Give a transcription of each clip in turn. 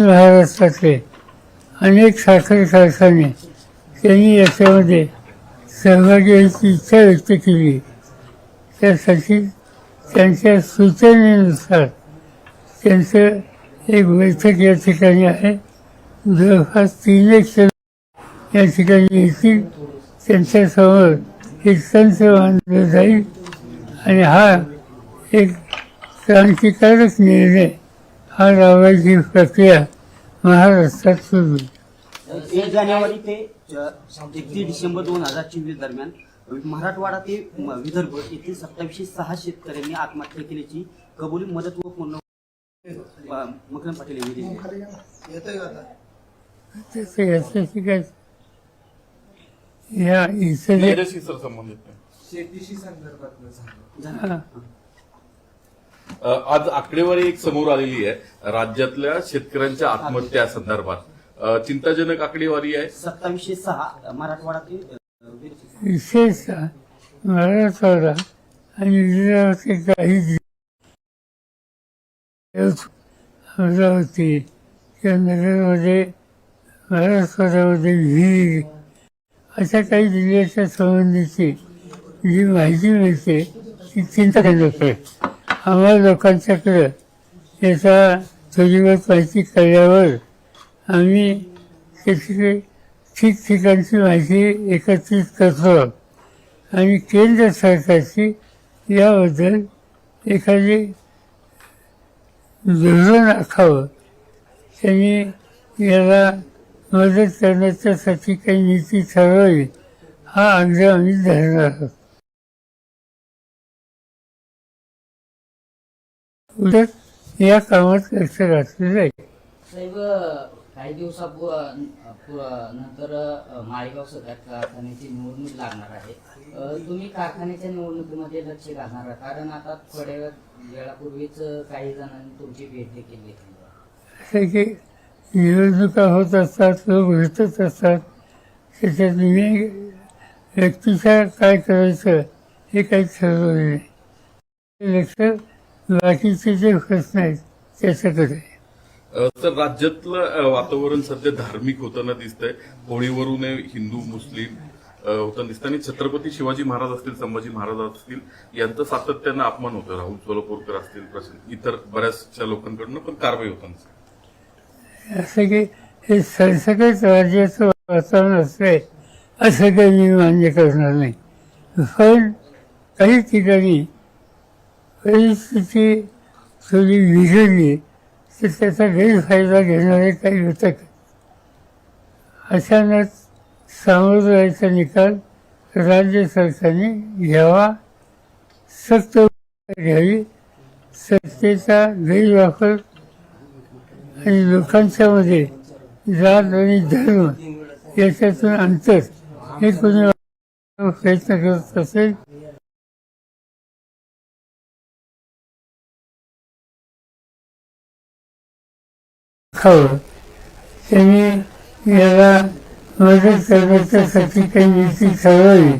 महाराष्ट्रातले अनेक साखर कारखाने त्यांनी याच्यामध्ये सहभागी व्हायची इच्छा व्यक्त केली. त्यासाठी त्यांच्या सूचनेनुसार त्यांचं एक बैठक या ठिकाणी आहे. जवळपास तीन एक या ठिकाणी येतील. त्यांच्यासमोर एक संच बांधलं जाईल. आणि हा एक क्रांतिकारक निर्णय हा राबवायची प्रक्रिया महाराष्ट्रात सुरू. एक जानेवारी ते एकतीस डिसेंबर दोन हजार चोवीस दरम्यान मराठवाडा ते विदर्भ येथील सत्तावीसशे सहा शेतकऱ्यांनी आत्महत्या केल्याची कबुली मदत व पुन्हा मकरम पाटील यांनी दिली या. शेतीशी संदर्भात आज आकडेवारी एक समोर आलेली आहे. राज्यातल्या शेतकऱ्यांच्या आत्महत्या संदर्भात. चिंताजनक आकडेवारी आहे. सत्तावीसशे सहा मराठवाडा ते अ, विदर्भ. विशेषतः मराठवाडा आणि काही अमरावती किंवा नगरमध्ये मराठवाड्यामध्ये विहीर अशा काही जिल्ह्याच्या संबंधीची जी माहिती मिळते ती चिंताजनक आहे. आम्हाला लोकांच्याकडं याचा थोडीवर माहिती कळल्यावर आम्ही त्याची ठिकठिकाणची माहिती एकत्रित करतो. आणि केंद्र सरकारची याबद्दल एखादी धोरण आखावं त्यांनी याला मदत करण्याच्यासाठी काही नीती ठरवावी हा आग्रह आम्ही धरणार आहोत. उलट या कामात लक्ष घातलं जाईल. साहेब काही दिवसापू नंतर अ, माळेगाव सगळ्यात कारखान्याची निवडणूक लागणार आहे. तुम्ही कारखान्याच्या निवडणुकीमध्ये लक्ष घालणार कारण आता थोड्या वेळ- वेळापूर्वीच काही जणांनी तुमची भेट देखील घेतली. की निवडणुका होत असतात लोक भेटत असतात. त्याच्यात मी व्यक्तीच्या काय करायचं हे काही ठरवलं नाही. लक्ष बाकीचे जे प्रश्न आहेत त्याच्याकडे सर राज्यातलं वातावरण सध्या धार्मिक होताना दिसतंय. होळीवरून हिंदू मुस्लिम होताना दिसतं आणि छत्रपती शिवाजी महाराज असतील संभाजी महाराज असतील यांचं सातत्यानं अपमान होतं राहुल सोलापूरकर असतील इतर बऱ्याचशा लोकांकडनं पण कारवाई होताना. असं की हे सरसकट राज्याचं वातावरण असलंय असं काही मी मान्य करणार नाही. पण काही ठिकाणी परिस्थिती थोडी बिघडली तर त्याचा गैरफायदा घेणारे काही घटक अचानक सामोरं जायचा निकाल राज्य सरकारने घ्यावा सक्त घ्यावी सत्तेचा गैरवापर आणि लोकांच्यामध्ये जात आणि धर्म याच्यातून अंतर हे कोणी प्रयत्न करत असेल खावं. त्यांनी याला मदत करण्याच्यासाठी काही नीती ठरवली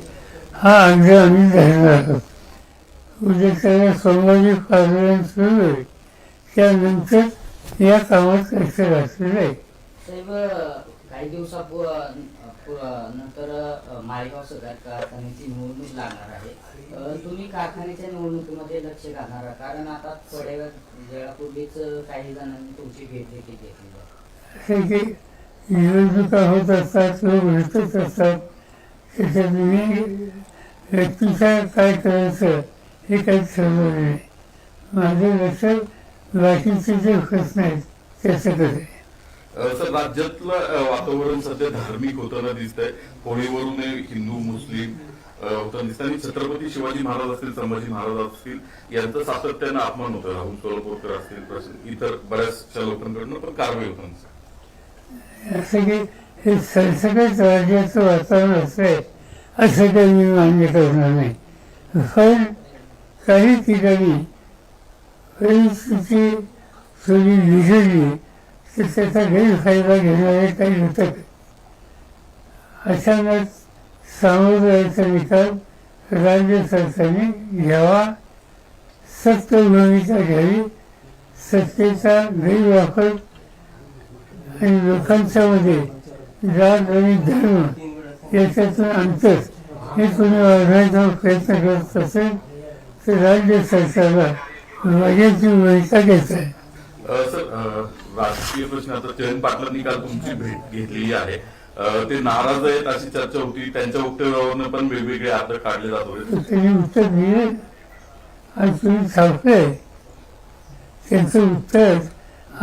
हा अर्ज आम्ही धरणार आहोत उद्या त्याला सोमवारी पार्लमेंट सुरू आहे त्यानंतर या कामात लक्ष घातलेलं जाईल. साहेब काही दिवसापू नंतर माळेगाव सगळ्यात कारखान्याची निवडणूक लागणार आहे. तुम्ही कारखान्याच्या निवडणुकीमध्ये लक्ष घालणार आहात. कारण आता थोड्या वेळापूर्वीच काही जणांनी तुमची भेट देखील घेतली निवडणुका होत असतात लोक भेटत असतात. त्याच्यात मी व्यक्तीचा काय करायचं हे काही ठरवलं नाही. माझं लक्ष बाकीचे जे प्रश्न नाहीत त्याच्याकडे. सर राज्यातलं वातावरण सध्या धार्मिक होताना दिसतंय. होळीवरून हिंदू मुस्लिम होताना दिसतं आणि छत्रपती शिवाजी महाराज असतील संभाजी महाराज असतील यांचं सातत्यानं अपमान होतं. राहुल सोलापूरकर असतील इतर बऱ्याचशा लोकांकडनं पण कारवाई होताना दिसते. हे सरसकट राज्याचं वातावरण असलंय असं काही मी मान्य करणार नाही. पण काही ठिकाणी परिस्थिती थोडी बिघडली की त्याचा गैरफायदा घेणारे काही घटक अचानक सामोरं जायचा निकाल राज्य सरकारने घ्यावा सत्य भूमिका घ्यावी सत्तेचा गैरवापर आणि लोकांच्यामध्ये जात आणि धर्म याच्यातून अंतर हे कोणी वाढवायचा प्रयत्न करत असेल तर राज्य सरकारला वाघ्याची भूमिका घेत आहे. सर राजकीय प्रश्न आता जयंत पाटलांनी काल तुमची भेट घेतलेली आहे. ते नाराज आहेत अशी चर्चा होती. त्यांच्या वक्तव्यावरनं पण वेगवेगळे अर्थ काढले जात होते. तर त्यांनी उत्तर दिले. आज तुम्ही छापलंय त्यांचं उत्तर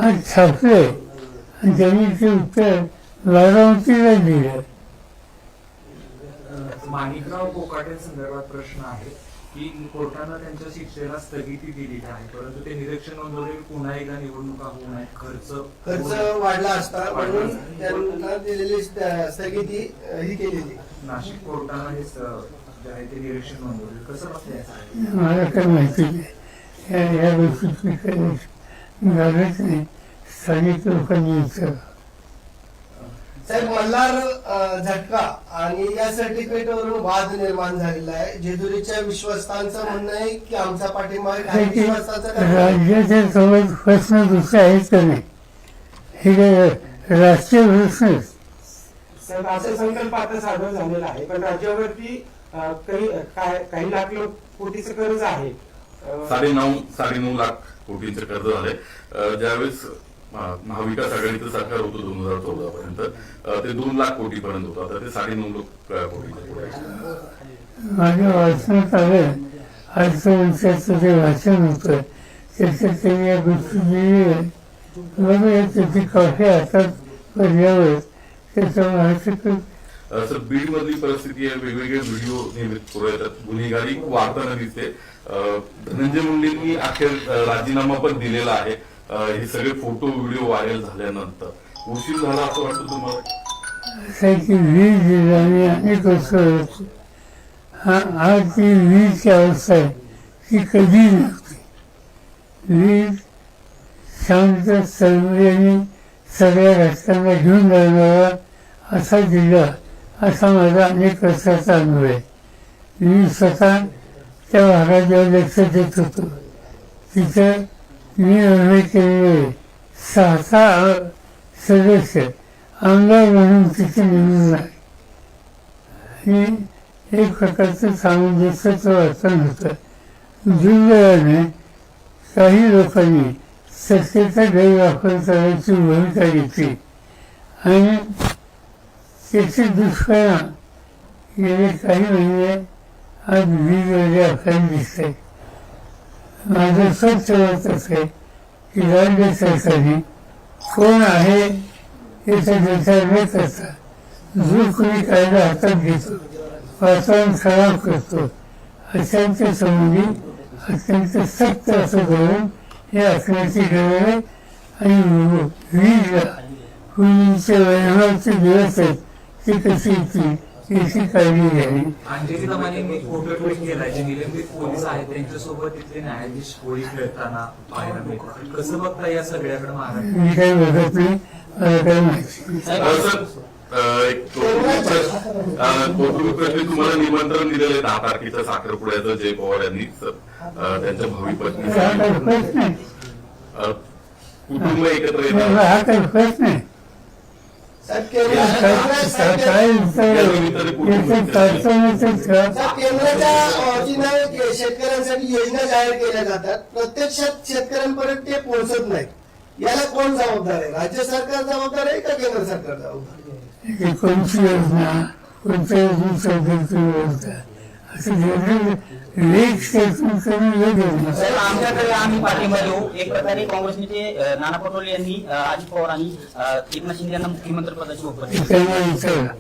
आज छापलंय आणि त्यांनी ते उत्तर बारामतीला दिलं. माणिकराव कोकाटे संदर्भात प्रश्न आहे. की कोर्टानं त्यांच्या शिक्षेला स्थगिती दिलेली आहे परंतु ते निरीक्षण नोंदवले पुन्हा एकदा निवडणुका होऊ नयेत खर्च खर्च वाढला असता म्हणून त्यांना दिलेली स्थगिती ही केलेली. नाशिक कोर्टानं हे स- जे आहे ते निरीक्षण नोंदवले. कसं मला काय माहिती नाही. या या गोष्टी झालंच नाही. स्थानिक लोकांनी विचार साहेब मल्हार झटका आणि या सर्टिफिकेटवरून वाद निर्माण झालेला आहे. जेजुरीच्या विश्वस्तांचं म्हणणं आहे की आमचा पाठिंबा? राज्याच्या सोबत प्रश्न दुसरे आहेत का नाही? हे काय राष्ट्रीय प्रश्न. साहेब असं संकल्प आता सादर झालेला आहे. पण राज्यावरती काही काय- काही लाख लोक कोटीचं कर्ज आहे. साडे नऊ साडे नऊ लाख कोटींचं कर्ज झालंय. ज्यावेळेस महाविकास आघाडीचं सरकार होतं दोन हजार चौदा पर्यंत ते दोन लाख कोटी पर्यंत होतं. आता ते साडे नऊ लाख आहे. माझ्या वाचनात आलं ते वाचन होतं त्याच्यात त्यांनी या गोष्टी बघूया त्याची कॉफी हातात त्याचा महाराष्ट्र सर बीड मधली परिस्थिती आहे वेगवेगळे व्हिडिओ नेहमी पुढे येतात. गुन्हेगारी वाढताना दिसते. धनंजय मुंडेंनी अखेर राजीनामा पण दिलेला आहे. हे सगळे फोटो व्हिडिओ व्हायरल झाल्यानंतर. उशीर झाला असं वाटतं तुम्हाला? असायची वीज जिल्ह्याने अनेक वर्ष होती हा आज ती वीजची अवस्था आहे. ती कधी नव्हती वीज शांत सरमर्याने सगळ्या घटकांना घेऊन जाणारा असा जिल्हा असा माझा अनेक वर्षाचा अनुभव आहे. मी स्वतः त्या भागात जेव्हा लक्ष देत होतो. तिथं मी अनुभव केलेले सहा सदस्य आमदार म्हणून तिथे निवडून आले आणि एक प्रकारचं सामंजस्याचं वर्तन होतं. दुर्दैवाने काही लोकांनी सत्तेचा गैरवापर करायची भूमिका घेतली. आणि त्याचे दुष्परिणाम गेले काही महिने आज वेगवेगळ्या आपल्याला दिसत आहे माझं स्वच्छ होत असे की राज्य सरकारने कोण आहे याचा विचार न करता जो कोणी कायदा हातात घेतो वातावरण खराब करतो अशांच्या संबंधी अत्यंत सक्त असं धोरण हे असण्याची गरज आहे. आणि वीजला पूर्वीचे वैभवाचे दिवस आहेत ते कसे येतील? अंजली दमाने फोटो ट्विट केलाय जे निलंबित पोलीस आहेत त्यांच्यासोबत तिथले न्यायाधीश होळी खेळताना पाहायला मिळतात. कसं बघता या सगळ्याकडे मी काही बघत नाही. मला काही माहिती प्रश्न तुम्हाला निमंत्रण दिलेलं आहे? दहा तारखेच्या साखरपुड्याचं जय पवार यांनी त्यांच्या भावी पत्नी कुटुंब एकत्र येणार हा काही नाही. केंद्राच्या शेतकऱ्यांसाठी योजना जाहीर केल्या जातात. प्रत्यक्षात शेतकऱ्यांपर्यंत ते पोहोचत नाही याला कोण जबाबदार आहे? राज्य सरकार जबाबदार आहे का केंद्र सरकार जबाबदार आहे? कोणती योजना कोणत्या योजना सरकारची व्यवस्था असं नाही. साहेब आमच्याकडे आम्ही पाठिंबा देऊ. एक प्रकारे काँग्रेस नेते नाना पटोले यांनी अजित पवार आणि एकनाथ शिंदे यांना मुख्यमंत्री पदाची विचारा.